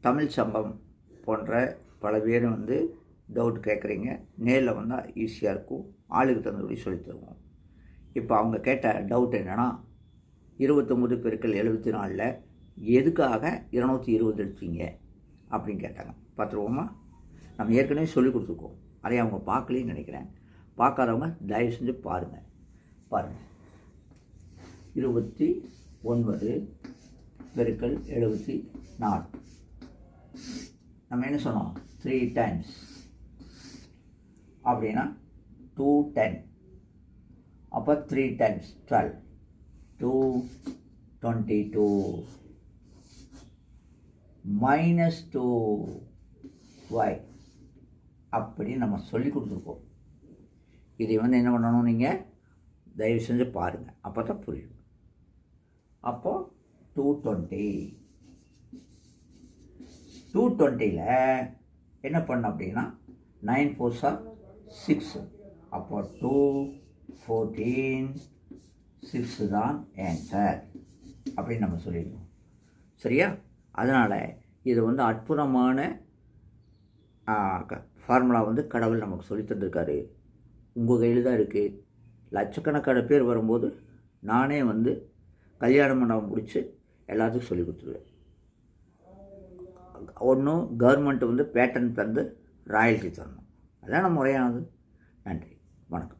தமிழ் சம்பவம் போன்ற பல பேர் வந்து டவுட் கேட்குறீங்க. நேரில் வந்தால் ஈஸியாக இருக்கும். ஆளுக்கு தகுந்தபடி சொல்லித் தருவோம். இப்போ அவங்க கேட்ட டவுட் என்னென்னா இருபத்தொம்பது பெருக்கள் எழுபத்தி நாலில் எதுக்காக இருநூற்றி இருபது எடுத்தீங்க? அப்படின்னு கேட்டாங்க. பார்த்துருவோமா? நம்ம ஏற்கனவே சொல்லி கொடுத்துருக்கோம். அதை அவங்க பார்க்கலன்னு நினைக்கிறேன். பார்க்காதவங்க தயவு செஞ்சு பாருங்கள் பாருங்கள் இருபத்தி ஒன்பது பெருக்கள் எழுபத்தி நாலு. நம்ம என்ன சொன்னோம்? த்ரீ டைம்ஸ் அப்படின்னா டூ டென் அப்போ three times twelve two twenty two minus two Y அப்படி நம்ம சொல்லி கொடுத்துருக்கோம். இதை வந்து என்ன பண்ணணும் நீங்கள் தயவு செஞ்சு பாருங்கள் அப்போ தான் புரியும். அப்போ டூ டுவெண்ட்டி டூ டுவெண்ட்டியில் என்ன பண்ண அப்படின்னா நைன் ஃபோர் சார் சிக்ஸ் அப்போ டூ ஃபோர்டீன் சிக்ஸ் தான் ஆன்சர் அப்படின்னு நம்ம சொல்லிடுவோம் சரியா? அதனால் இது வந்து அற்புதமான ஃபார்முலா வந்து கடவுள் நமக்கு சொல்லி தந்திருக்காரு. உங்கள் கையில் தான் இருக்குது லட்சக்கணக்கான பேர் வரும்போது நானே வந்து கல்யாண மண்டபம் முடித்து எல்லாத்துக்கும் சொல்லி கொடுத்துருவேன். ஒன்றும் கவர்மெண்ட் வந்து பேட்டன் தந்து ராயல்ட்டி தரணும். அதான் முறையானது. நன்றி. வணக்கம்.